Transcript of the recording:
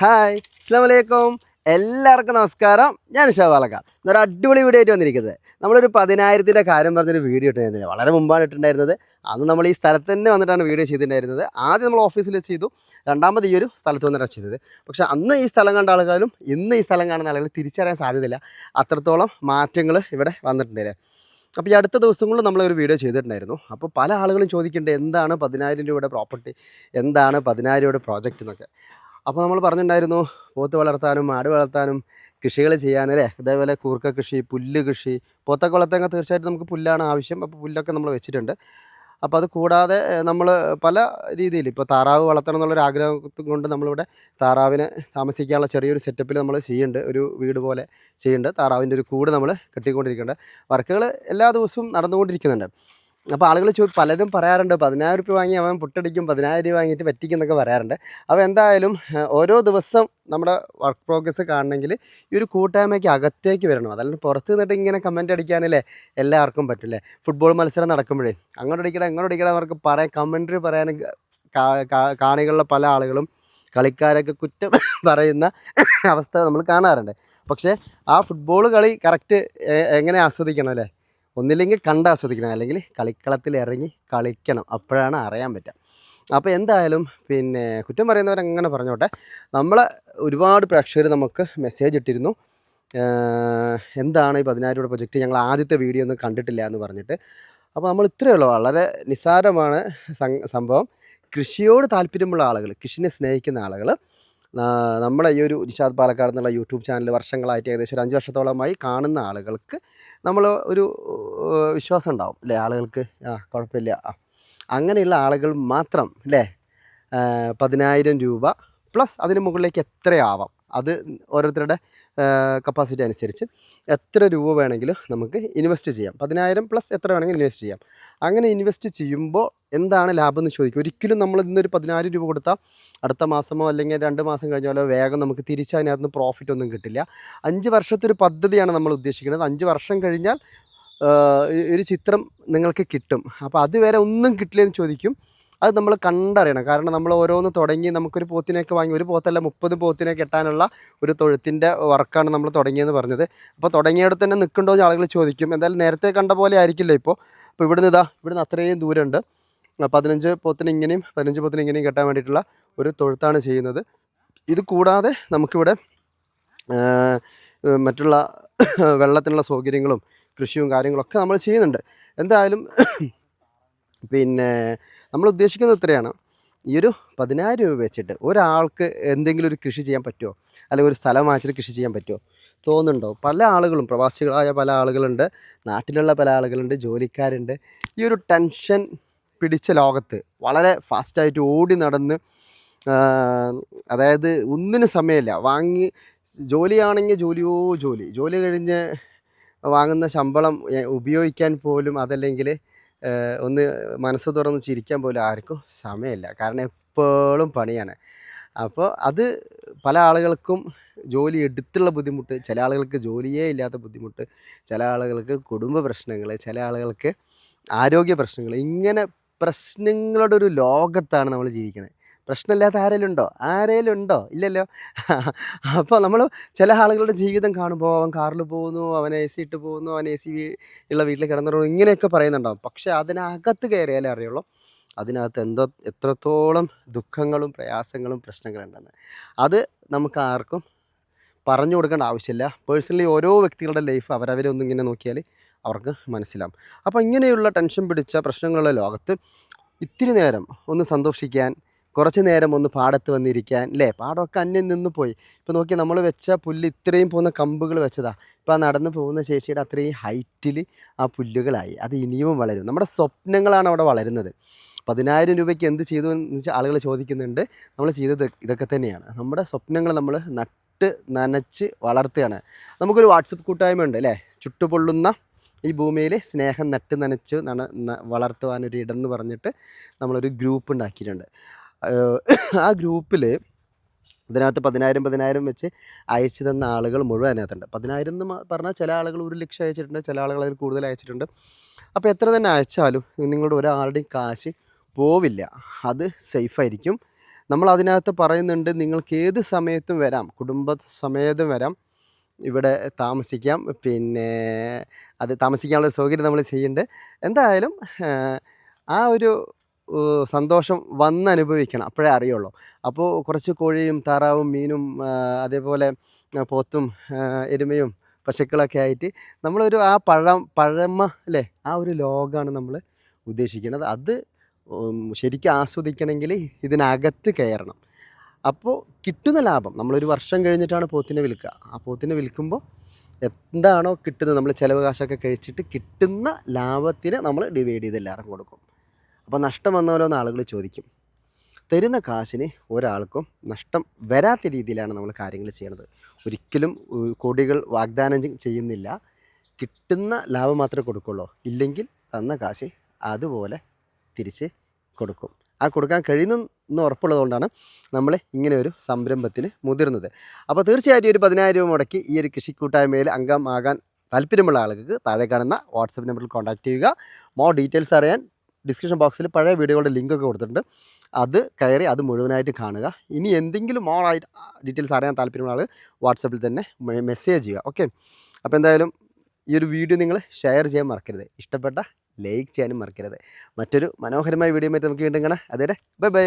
Hi അസ്സാം വലൈക്കും എല്ലാവർക്കും നമസ്കാരം. ഞാൻ ഷാവാലക്കാർ എന്നൊരു അടിപൊളി വീഡിയോ ആയിട്ട് വന്നിരിക്കുന്നത്. നമ്മളൊരു പതിനായിരത്തിന്റെ കാര്യം പറഞ്ഞൊരു വീഡിയോ ഇട്ടിരുന്നില്ല വളരെ മുമ്പാണ് ഇട്ടിട്ടുണ്ടായിരുന്നത്. അന്ന് നമ്മൾ ഈ സ്ഥലത്ത് തന്നെ വന്നിട്ടാണ് വീഡിയോ ചെയ്തിട്ടുണ്ടായിരുന്നത്. ആദ്യം നമ്മൾ ഓഫീസിൽ വെച്ച് ചെയ്തു. രണ്ടാമത് ഈ ഒരു സ്ഥലത്ത് വന്നിട്ടാണ് ചെയ്തത്. പക്ഷേ അന്ന് ഈ സ്ഥലം കണ്ട ആളുകളും ഇന്ന് ഈ സ്ഥലം കാണുന്ന ആളുകൾ തിരിച്ചറിയാൻ സാധ്യതയില്ല. അത്രത്തോളം മാറ്റങ്ങൾ ഇവിടെ വന്നിട്ടുണ്ടല്ലേ അപ്പോൾ ഈ അടുത്ത ദിവസങ്ങളിൽ നമ്മളൊരു വീഡിയോ ചെയ്തിട്ടുണ്ടായിരുന്നു. അപ്പോൾ പല ആളുകളും ചോദിക്കേണ്ടത് എന്താണ് പതിനായിരം രൂപയുടെ പ്രോപ്പർട്ടി എന്താണ് പതിനായിരം രൂപയുടെ പ്രോജക്റ്റ് എന്നൊക്കെ. അപ്പോൾ നമ്മൾ പറഞ്ഞിട്ടുണ്ടായിരുന്നു പോത്ത് വളർത്താനും ആട് വളർത്താനും കൃഷികൾ ചെയ്യാൻ അല്ലേ? അതേപോലെ കൂർക്ക കൃഷി പുല്ല് കൃഷി പോത്തൊക്കെ വളർത്താൻ തീർച്ചയായിട്ടും നമുക്ക് പുല്ലാണ് ആവശ്യം. അപ്പോൾ പുല്ലൊക്കെ നമ്മൾ വെച്ചിട്ടുണ്ട്. അപ്പോൾ അത് കൂടാതെ നമ്മൾ പല രീതിയിൽ ഇപ്പോൾ താറാവ് വളർത്തണം എന്നുള്ളൊരു ആഗ്രഹം കൊണ്ട് നമ്മളിവിടെ താറാവിനെ താമസിക്കാനുള്ള ചെറിയൊരു സെറ്റപ്പിൽ നമ്മൾ ചെയ്യുന്നുണ്ട്. ഒരു വീട് പോലെ ചെയ്യുന്നുണ്ട്. താറാവിന്റെ ഒരു കൂട് നമ്മൾ കെട്ടിക്കൊണ്ടിരിക്കുന്നുണ്ട്. വർക്കുകൾ എല്ലാ ദിവസവും നടന്നുകൊണ്ടിരിക്കുന്നുണ്ട്. അപ്പോൾ ആളുകൾ ചോ പലരും പറയാറുണ്ട് പതിനായിരം രൂപ വാങ്ങി അവൻ പുട്ടടിക്കും പതിനായിരം രൂപ വാങ്ങിയിട്ട് പറ്റിക്കും എന്നൊക്കെ പറയാറുണ്ട്. അപ്പോൾ എന്തായാലും ഓരോ ദിവസം നമ്മുടെ വർക്ക് പ്രോഗ്രസ് കാണണമെങ്കിൽ ഈ ഒരു കൂട്ടായ്മയ്ക്ക് അകത്തേക്ക് വരണം. അതല്ലാണ്ട് പുറത്ത് നിന്നിട്ട് ഇങ്ങനെ കമന്റ് അടിക്കാനല്ലേ എല്ലാവർക്കും പറ്റില്ലേ? ഫുട്ബോൾ മത്സരം നടക്കുമ്പോഴേ അങ്ങോട്ട് അടിക്കണം ഇങ്ങോട്ട് അടിക്കണം അവർക്ക് പറയാൻ കമൻട്രി പറയാൻ കാ- കാ- കാണികളിലെ പല ആളുകളും കളിക്കാരൊക്കെ കുറ്റം പറയുന്ന അവസ്ഥ നമ്മൾ കാണാറുണ്ട്. പക്ഷേ ആ ഫുട്ബോൾ കളി കറക്റ്റ് എങ്ങനെ ആസ്വദിക്കണം അല്ലേ? ഒന്നില്ലെങ്കിൽ കണ്ട് ആസ്വദിക്കണം അല്ലെങ്കിൽ കളിക്കളത്തിൽ ഇറങ്ങി കളിക്കണം. അപ്പോഴാണ് അറിയാൻ പറ്റുക. അപ്പോൾ എന്തായാലും പിന്നെ കുറ്റം പറയുന്നവരങ്ങനെ പറഞ്ഞോട്ടെ. നമ്മൾ ഒരുപാട് പ്രേക്ഷകർ നമുക്ക് മെസ്സേജ് ഇട്ടിരുന്നു. എന്താണ് ഈ പതിനായിരം രൂപ പ്രൊജക്റ്റ് ഞങ്ങൾ ആദ്യത്തെ വീഡിയോ ഒന്നും കണ്ടിട്ടില്ല എന്ന് പറഞ്ഞിട്ട്. അപ്പോൾ നമ്മൾ ഇത്രയേ ഉള്ളൂ. വളരെ നിസ്സാരമാണ് സംഭവം. കൃഷിയോട് താല്പര്യമുള്ള ആളുകൾ കൃഷിനെ സ്നേഹിക്കുന്ന ആളുകൾ നമ്മുടെ ഈ ഒരു നിഷാദ് പാലക്കാട് എന്നുള്ള യൂട്യൂബ് ചാനൽ വർഷങ്ങളായിട്ട് ഏകദേശം ഒരു അഞ്ച് വർഷത്തോളമായി കാണുന്ന ആളുകൾക്ക് നമ്മൾ ഒരു വിശ്വാസം ഉണ്ടാവും അല്ലേ? ആളുകൾക്ക് ആ കുഴപ്പമില്ല. ആ അങ്ങനെയുള്ള ആളുകൾ മാത്രം അല്ലേ? പതിനായിരം രൂപ പ്ലസ് അതിന് മുകളിലേക്ക് എത്രയാവാം? അത് ഓരോരുത്തരുടെ കപ്പാസിറ്റി അനുസരിച്ച് എത്ര രൂപ വേണമെങ്കിലും നമുക്ക് ഇൻവെസ്റ്റ് ചെയ്യാം. പതിനായിരം പ്ലസ് എത്ര വേണമെങ്കിലും ഇൻവെസ്റ്റ് ചെയ്യാം. അങ്ങനെ ഇൻവെസ്റ്റ് ചെയ്യുമ്പോൾ എന്താണ് ലാഭം എന്ന് ചോദിക്കും. ഒരിക്കലും നമ്മൾ ഇന്നൊരു പതിനായിരം രൂപ കൊടുത്താൽ അടുത്ത മാസമോ അല്ലെങ്കിൽ രണ്ട് മാസം കഴിഞ്ഞാലോ വേഗം നമുക്ക് തിരിച്ച് അതിനകത്ത് പ്രോഫിറ്റ് ഒന്നും കിട്ടില്ല. അഞ്ച് വർഷത്തെ ഒരു പദ്ധതിയാണ് നമ്മൾ ഉദ്ദേശിക്കുന്നത്. അഞ്ച് വർഷം കഴിഞ്ഞാൽ ഒരു ചിത്രം നിങ്ങൾക്ക് കിട്ടും. അപ്പോൾ അതുവരെ ഒന്നും കിട്ടില്ലെന്ന് ചോദിക്കും. അത് നമ്മൾ കണ്ടറിയണം. കാരണം നമ്മൾ ഓരോന്ന് തുടങ്ങി നമുക്കൊരു പോത്തിനെയൊക്കെ വാങ്ങി ഒരു പോത്തല്ല മുപ്പത് പോത്തിനെ കെട്ടാനുള്ള ഒരു തൊഴുത്തിന്റെ വർക്കാണ് നമ്മൾ തുടങ്ങിയെന്ന് പറഞ്ഞത്. അപ്പോൾ തുടങ്ങിയിടത്ത് തന്നെ നിൽക്കണ്ടോ എന്ന് ആളുകൾ ചോദിക്കും. എന്തായാലും നേരത്തെ കണ്ട പോലെ ആയിരിക്കില്ല ഇപ്പോൾ അപ്പോൾ ഇവിടുന്ന് ഇതാ ഇവിടുന്ന് അത്രയും ദൂരമുണ്ട്. പതിനഞ്ച് പോത്തിന് ഇങ്ങനെയും പതിനഞ്ച് പോത്തിന് ഇങ്ങനെയും കെട്ടാൻ വേണ്ടിയിട്ടുള്ള ഒരു തൊഴുത്താണ് ചെയ്യുന്നത്. ഇത് കൂടാതെ നമുക്കിവിടെ മറ്റുള്ള വെള്ളത്തിനുള്ള സൗകര്യങ്ങളും കൃഷിയും കാര്യങ്ങളൊക്കെ നമ്മൾ ചെയ്യുന്നുണ്ട്. എന്തായാലും പിന്നെ നമ്മൾ ഉദ്ദേശിക്കുന്നത് ഇത്രയാണ് ഈ ഒരു പതിനായിരം രൂപ വെച്ചിട്ട് ഒരാൾക്ക് എന്തെങ്കിലും ഒരു കൃഷി ചെയ്യാൻ പറ്റുമോ അല്ലെങ്കിൽ ഒരു സ്ഥലം വാങ്ങിച്ചിട്ട് കൃഷി ചെയ്യാൻ പറ്റുമോ തോന്നുന്നുണ്ടോ? പല ആളുകളും പ്രവാസികളായ പല ആളുകളുണ്ട് നാട്ടിലുള്ള പല ആളുകളുണ്ട് ജോലിക്കാരുണ്ട്. ഈ ഒരു ടെൻഷൻ പിടിച്ച ലോകത്ത് വളരെ ഫാസ്റ്റായിട്ട് ഓടി നടന്ന് അതായത് ഒന്നിനും സമയമില്ല. വാങ്ങി ജോലിയാണെങ്കിൽ ജോലിയോ ജോലി. ജോലി കഴിഞ്ഞ് വാങ്ങുന്ന ശമ്പളം ഉപയോഗിക്കാൻ പോലും അതല്ലെങ്കിൽ ഒന്ന് മനസ്സ് തുറന്ന് ചിരിക്കാൻ പോലും ആർക്കും സമയമില്ല. കാരണം എപ്പോഴും പണിയാണ്. അപ്പോൾ അത് പല ആളുകൾക്കും ജോലി എടുത്തുള്ള ബുദ്ധിമുട്ട് ചില ആളുകൾക്ക് ജോലിയേ ഇല്ലാത്ത ബുദ്ധിമുട്ട് ചില ആളുകൾക്ക് കുടുംബ പ്രശ്നങ്ങൾ ചില ആളുകൾക്ക് ആരോഗ്യ പ്രശ്നങ്ങൾ ഇങ്ങനെ പ്രശ്നങ്ങളുടെ ഒരു ലോകത്താണ് നമ്മൾ ജീവിക്കുന്നത് പ്രശ്നമില്ലാത്ത ആരെങ്കിലും ഉണ്ടോ ആരെങ്കിലും ഉണ്ടോ ഇല്ലല്ലോ. അപ്പോൾ നമ്മൾ ചില ആളുകളുടെ ജീവിതം കാണുമ്പോൾ അവൻ കാറിൽ പോകുന്നു അവൻ എ സി ഇട്ട് പോകുന്നു അവൻ എ സി ഉള്ള വീട്ടിൽ കിടന്നിട്ടുള്ളൂ ഇങ്ങനെയൊക്കെ പറയുന്നുണ്ടാവും. പക്ഷേ അതിനകത്ത് കയറിയാലേ അറിയുള്ളൂ അതിനകത്ത് എന്തോ എത്രത്തോളം ദുഃഖങ്ങളും പ്രയാസങ്ങളും പ്രശ്നങ്ങളുണ്ടെന്ന്. അത് നമുക്ക് ആർക്കും പറഞ്ഞു കൊടുക്കേണ്ട ആവശ്യമില്ല. പേഴ്സണലി ഓരോ വ്യക്തികളുടെ ലൈഫ് അവരവരെ ഒന്നും ഇങ്ങനെ നോക്കിയാൽ അവർക്ക് മനസ്സിലാവും. അപ്പോൾ ഇങ്ങനെയുള്ള ടെൻഷൻ പിടിച്ച പ്രശ്നങ്ങളുള്ള ലോകത്ത് ഇത്തിരി നേരം ഒന്ന് സന്തോഷിക്കാൻ കുറച്ച് നേരം ഒന്ന് പാടത്ത് വന്നിരിക്കാൻ അല്ലേ പാടമൊക്കെ അന്യം നിന്ന് പോയി. ഇപ്പോൾ നോക്കി നമ്മൾ വെച്ച പുല്ല് ഇത്രയും പോകുന്ന കമ്പുകൾ വെച്ചതാ. ഇപ്പോൾ ആ നടന്ന് പോകുന്ന ചേച്ചിയുടെ അത്രയും ഹൈറ്റിൽ ആ പുല്ലുകളായി. അത് ഇനിയും വളരും. നമ്മുടെ സ്വപ്നങ്ങളാണ് അവിടെ വളരുന്നത്. പതിനായിരം രൂപയ്ക്ക് എന്ത് ചെയ്തു എന്ന് വെച്ചാൽ ആളുകൾ ചോദിക്കുന്നുണ്ട്. നമ്മൾ ചെയ്തത് ഇതൊക്കെ തന്നെയാണ്. നമ്മുടെ സ്വപ്നങ്ങൾ നമ്മൾ നട്ട് നനച്ച് വളർത്തുകയാണ്. നമുക്കൊരു വാട്സപ്പ് കൂട്ടായ്മ ഉണ്ട് അല്ലേ ചുട്ടുപൊള്ളുന്ന ഈ ഭൂമിയിൽ സ്നേഹം നട്ട് നനച്ച് നന വളർത്തുവാനൊരു ഇടം എന്ന് പറഞ്ഞിട്ട് നമ്മളൊരു ഗ്രൂപ്പ് ഉണ്ടാക്കിയിട്ടുണ്ട്. ആ ഗ്രൂപ്പിൽ ഇതിനകത്ത് പതിനായിരം പതിനായിരം വെച്ച് അയച്ചു തന്ന ആളുകൾ മുഴുവൻ അതിനകത്തുണ്ട്. പതിനായിരം എന്ന് പറഞ്ഞാൽ ചില ആളുകൾ ഒരു ലക്ഷം അയച്ചിട്ടുണ്ട് ചില ആളുകൾ അതിൽ കൂടുതൽ അയച്ചിട്ടുണ്ട്. അപ്പോൾ എത്ര തന്നെ അയച്ചാലും നിങ്ങളുടെ ഒരാളുടെയും കാശ് പോവില്ല. അത് സേഫായിരിക്കും നമ്മൾ അതിനകത്ത് പറയുന്നുണ്ട് നിങ്ങൾക്ക് ഏത് സമയത്തും വരാം കുടുംബ സമേതം വരാം ഇവിടെ താമസിക്കാം. പിന്നെ അത് താമസിക്കാനുള്ള സൗകര്യം നമ്മൾ ചെയ്യുന്നുണ്ട്. എന്തായാലും ആ, ഒരു സന്തോഷം വന്ന് അനുഭവിക്കണം അപ്പോഴേ അറിയുള്ളൂ. അപ്പോൾ കുറച്ച് കോഴിയും താറാവും മീനും അതേപോലെ പോത്തും എരുമയും പശുക്കളൊക്കെ ആയിട്ട് നമ്മളൊരു ആ പഴം പഴമ അല്ലേ ആ ഒരു ലോകമാണ് നമ്മൾ ഉദ്ദേശിക്കുന്നത്. അത് ശരിക്കും ആസ്വദിക്കണമെങ്കിൽ ഇതിനകത്ത് കയറണം. അപ്പോൾ കിട്ടുന്ന ലാഭം നമ്മളൊരു വർഷം കഴിഞ്ഞിട്ടാണ് പോത്തിനെ വിൽക്കുക. ആ പോത്തിനെ വിൽക്കുമ്പോൾ എന്താണോ കിട്ടുന്നത് നമ്മൾ ചിലവ് കാശൊക്കെ കഴിച്ചിട്ട് കിട്ടുന്ന ലാഭത്തിന് നമ്മൾ ഡിവൈഡ് ചെയ്ത് എല്ലാവർക്കും കൊടുക്കും. അപ്പോൾ നഷ്ടം വന്നാലോ എന്ന് ആളുകൾ ചോദിക്കും. തരുന്ന കാശിന് ഒരാൾക്കും നഷ്ടം വരാത്ത രീതിയിലാണ് നമ്മൾ കാര്യങ്ങൾ ചെയ്യണത്. ഒരിക്കലും കോടികൾ വാഗ്ദാനം ചെയ്യുന്നില്ല. കിട്ടുന്ന ലാഭം മാത്രമേ കൊടുക്കുള്ളൂ. ഇല്ലെങ്കിൽ തന്ന കാശ് അതുപോലെ തിരിച്ച് കൊടുക്കും. ആ കൊടുക്കാൻ കഴിയുന്നെന്ന് ഉറപ്പുള്ളതുകൊണ്ടാണ് നമ്മൾ ഇങ്ങനെ ഒരു സംരംഭത്തിന് മുതിർന്നത്. അപ്പോൾ തീർച്ചയായിട്ടും ഒരു പതിനായിരം രൂപ മുടക്കി ഈ ഒരു കൃഷിക്കൂട്ടായ്മയിൽ അംഗമാകാൻ താല്പര്യമുള്ള ആളുകൾക്ക് താഴെ കാണുന്ന വാട്സപ്പ് നമ്പറിൽ കോൺടാക്റ്റ് ചെയ്യുക. മോർ ഡീറ്റെയിൽസ് അറിയാൻ ഡിസ്ക്രിപ്ഷൻ ബോക്സിൽ പഴയ വീഡിയോകളുടെ ലിങ്കൊക്കെ കൊടുത്തിട്ടുണ്ട്. അത് കയറി അത് മുഴുവനായിട്ട് കാണുക. ഇനി എന്തെങ്കിലും മോർ ആയിട്ട് ഡീറ്റെയിൽസ് അറിയാൻ താല്പര്യമുള്ള ആൾ വാട്സപ്പിൽ തന്നെ മെസ്സേജ് ചെയ്യുക. ഓക്കെ അപ്പോൾ എന്തായാലും ഈ ഒരു വീഡിയോ നിങ്ങൾ ഷെയർ ചെയ്യാൻ മറക്കരുത്. ഇഷ്ടപ്പെട്ട ലൈക്ക് ചെയ്യാനും മറക്കരുത്. മറ്റൊരു മനോഹരമായ വീഡിയോ ആയിട്ട് നമുക്ക് വീണ്ടും കാണാം. അതേ ബൈ ബൈ